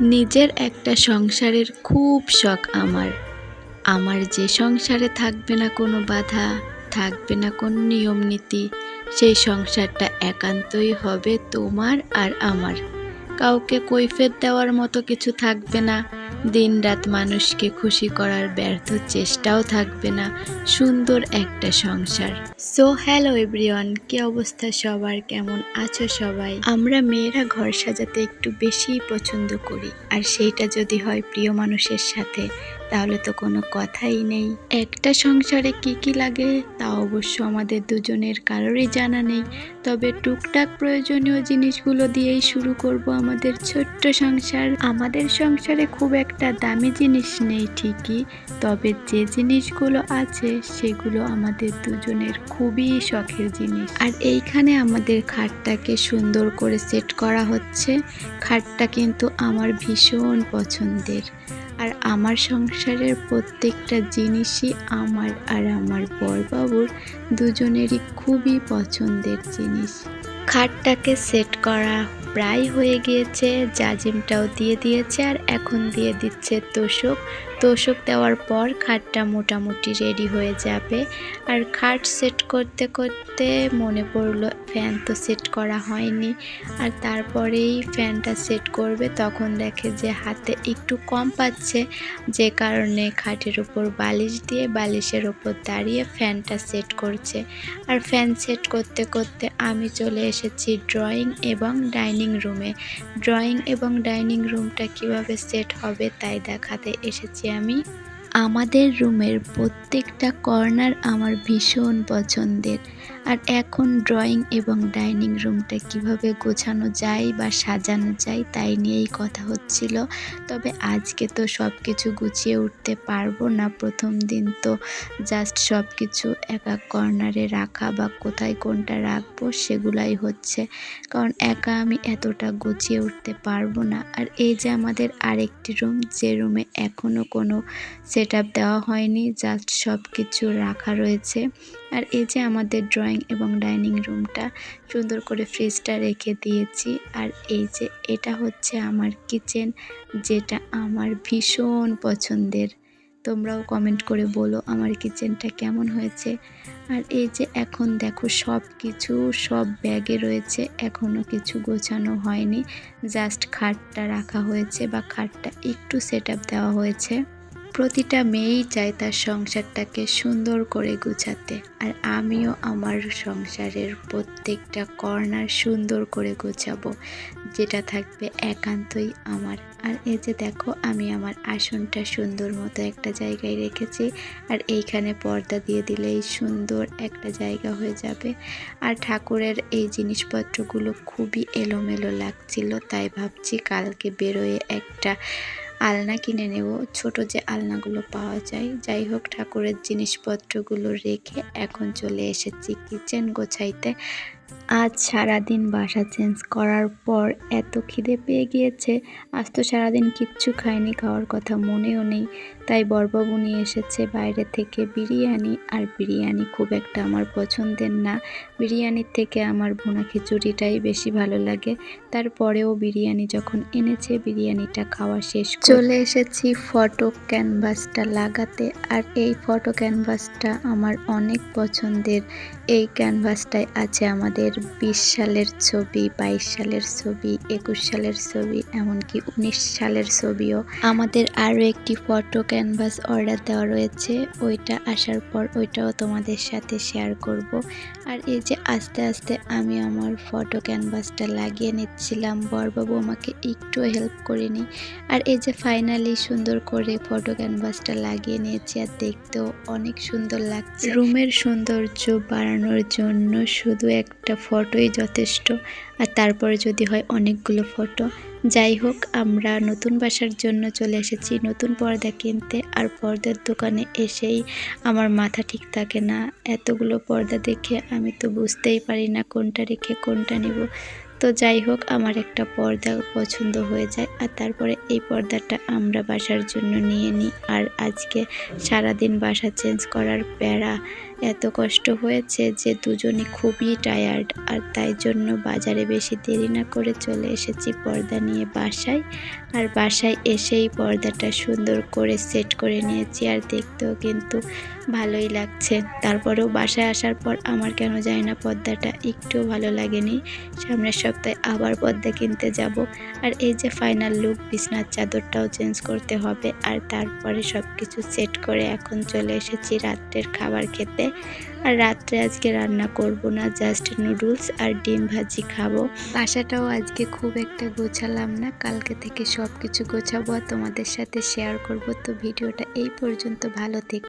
নিজের একটা সংসারের খুব শখ আমার। আমার যে সংসারে থাকবে না কোনো বাধা, থাকবে না কোনো নিয়ম নীতি, সেই সংসারটা একান্তই হবে তোমার আর আমার। কাউকে কৈফের দেওয়ার মতো কিছু থাকবে না। দিনরাত মানুষকে খুশি করার ব্যর্থ চেষ্টাও থাকবে না সুন্দর একটা সংসার। সো হ্যালো এভরিওয়ান কি অবস্থা সবার? কেমন আছো সবাই? আমরা মেয়েরা ঘর সাজাতে একটু বেশি পছন্দ করি। আর সেইটা যদি হয় প্রিয় মানুষের সাথে তাহলে তো কোনো কথাই নেই। একটা সংসারে কি কি লাগে তা অবশ্য আমাদের দুজনের কারোরই জানা নেই। তবে টুকটাক প্রয়োজনীয় জিনিসগুলো দিয়েই শুরু করব আমাদের ছোট্ট সংসার। আমাদের সংসারে খুব একটা দামি জিনিস নেই ঠিকই, তবে যে জিনিসগুলো আছে সেগুলো আমাদের দুজনের খুবই শখের জিনিস। আর এইখানে আমাদের খাটটাকে সুন্দর করে সেট করা হচ্ছে। খাটটা কিন্তু আমার ভীষণ পছন্দের। আমার সংসারের প্রত্যেকটা জিনিসই আমার আর আমার বরবাবুর দুজনেরই খুবই পছন্দের জিনিস। খাটটাকে সেট করা প্রায় হয়ে গিয়েছে, জাজিমটাও দিয়ে দিয়েছে আর এখন দিয়ে দিচ্ছে তোষক। তোষক দেওয়ার পর খাটটা মোটামুটি রেডি হয়ে যাবে। আর খাট সেট করতে করতে মনে পড়ল ফ্যান তো সেট করা হয়নি। আর তারপরেই ফ্যানটা সেট করবে তখন দেখে যে হাতে একটু কম পাচ্ছে। যে কারণে খাটের উপর বালিশ দিয়ে বালিশের উপর দাঁড়িয়ে ফ্যানটা সেট করছে। আর ফ্যান সেট করতে করতে আমি চলে এসেছি ড্রয়িং এবং ডাইনিং রুমে ড্রয়িং এবং ডাইনিং রুমটা কীভাবে সেট হবে তাই দেখাতে এসেছি আমি। আমাদের রুমের প্রত্যেকটা কর্নার আমার ভীষণ পছন্দের। আর এখন ড্রয়িং এবং ডাইনিং রুমটা কীভাবে গোছানো যায় বা সাজানো যায় তাই নিয়েই কথা হচ্ছিল। তবে আজকে তো সব কিছু গুছিয়ে উঠতে পারব না, প্রথম দিন তো জাস্ট সব কিছু এক কর্নারে রাখা বা কোথায় কোনটা রাখব সেগুলাই হচ্ছে। কারণ একা আমি এতটা গুছিয়ে উঠতে পারব না। আর এই যে আমাদের আরেকটি রুম, যে রুমে এখনও কোনো সেট আপ দেওয়া হয়নি জাস্ট সব কিছু রাখা রয়েছে। আর এই যে আমাদের ড্রয়িং এবং ডাইনিং রুমটা সুন্দর করে ফ্রিজটা রেখে দিয়েছি। আর এই যে এটা হচ্ছে আমার কিচেন যেটা আমার ভীষণ পছন্দের। তোমরাও কমেন্ট করে বলো আমার কিচেনটা কেমন হয়েছে। আর এই যে এখন দেখো সব কিছু সব ব্যাগে রয়েছে এখনও কিছু গোছানো হয়নি। জাস্ট খাটটা রাখা হয়েছে বা খাটটা একটু সেট দেওয়া হয়েছে। প্রতিটা মেয়েই চায় তার সংসারটাকে সুন্দর করে গুছাতে। আর আমিও আমার সংসারের প্রত্যেকটা কর্নার সুন্দর করে গোছাবো, যেটা থাকবে একান্তই আমার। আর এই যে দেখো, আমি আমার আসনটা সুন্দর মতো একটা জায়গায় রেখেছি, আর এইখানে পর্দা দিয়ে দিলেই সুন্দর একটা জায়গা হয়ে যাবে। আর ঠাকুরের এই জিনিসপত্রগুলো খুবই এলোমেলো লাগছিল, তাই ভাবছি কালকে বেরোয় একটা আলনা কিনে নেব। ছোট যে আলনাগুলো পাওয়া যায়। যাই হোক, ঠাকুরের জিনিসপত্রগুলো রেখে এখন চলে এসেছি কিচেন গোছাইতে। আজ সারাদিন বাসা চেঞ্জ করার পর এত খিদে পেয়ে গিয়েছে। আজ তো সারাদিন কিচ্ছু খায়নি খাওয়ার কথা মনেও নেই। তাই বরবাবু নিয়ে এসেছে বাইরে থেকে বিরিয়ানি। আর বিরিয়ানি খুব একটা আমার পছন্দের না। বিরিয়ানির থেকে আমার ভুনা খিচুড়িটাই বেশি ভালো লাগে। তারপরেও বিরিয়ানি যখন এনেছে, বিরিয়ানিটা খাওয়া শেষ চলে এসেছি ফটো ক্যানভাসটা লাগাতে। আর এই ফটো ক্যানভাসটা আমার অনেক পছন্দের। এই ক্যানভাসটাই আছে আমাদের বিশ সালের ছবি, বাইশ সালের ছবি, একুশ সালের ছবি, এমনকি উনিশ সালের ছবিও। আমাদের আরও একটি ফটো ক্যানভাস অর্ডার দেওয়া রয়েছে। ওইটা আসার পর ওইটাও তোমাদের সাথে শেয়ার করব। আর এই যে আস্তে আস্তে আমি আমার ফটো ক্যানভাসটা লাগিয়ে নিচ্ছিলাম, বরবাবু আমাকে একটু হেল্প করিনি আর এই যে ফাইনালি সুন্দর করে ফটো ক্যানভাসটা লাগিয়ে নিয়েছি আর দেখতেও অনেক সুন্দর লাগছে। রুমের সৌন্দর্য বাড়ানোর জন্য শুধু একটা ফটোই যথেষ্ট। আর তারপরে যদি হয় অনেকগুলো ফটো। যাই হোক, আমরা নতুন বাসার জন্য চলে এসেছি। নতুন পর্দা কিনতে। আর পর্দার দোকানে এসেই আমার মাথা ঠিক থাকে না। এতগুলো পর্দা দেখে আমি তো বুঝতেই পারি না কোনটা রেখে কোনটা নিব। তো যাই হোক, আমার একটা পর্দা পছন্দ হয়ে যায়। আর তারপরে এই পর্দাটা আমরা বাসার জন্য নিয়ে নিই। আর আজকে সারাদিন বাসা চেঞ্জ করার প্যারা এত কষ্ট হয়েছে যে দুজনই খুবই টায়ার্ড আর তাই জন্য বাজারে বেশি দেরি না করে চলে এসেছি পর্দা নিয়ে বাসায়। আর বাসায় এসেই পর্দাটা সুন্দর করে সেট করে নিয়েছি, আর দেখতেও কিন্তু ভালোই লাগছে। তারপরেও বাসায় আসার পর আমার কেন যায় না পর্দাটা একটুও ভালো লাগেনি। সামনের সপ্তাহে আবার পর্দা কিনতে যাব, আর এই যে ফাইনাল লুক বিছনার চাদরটাও চেঞ্জ করতে হবে, আর তারপরে সব কিছু সেট করে এখন চলে এসেছি রাত্রের খাবার খেতে। আর রাত্রে আজকে রান্না করব না জাস্ট নুডলস আর ডিম ভাজি খাব। বাসাটাও আজকে খুব একটা গোছালাম না, কালকে থেকে সব কিছু গোছাবো আর তোমাদের সাথে শেয়ার করব। তো ভিডিওটা এই পর্যন্ত, ভালো থেকে।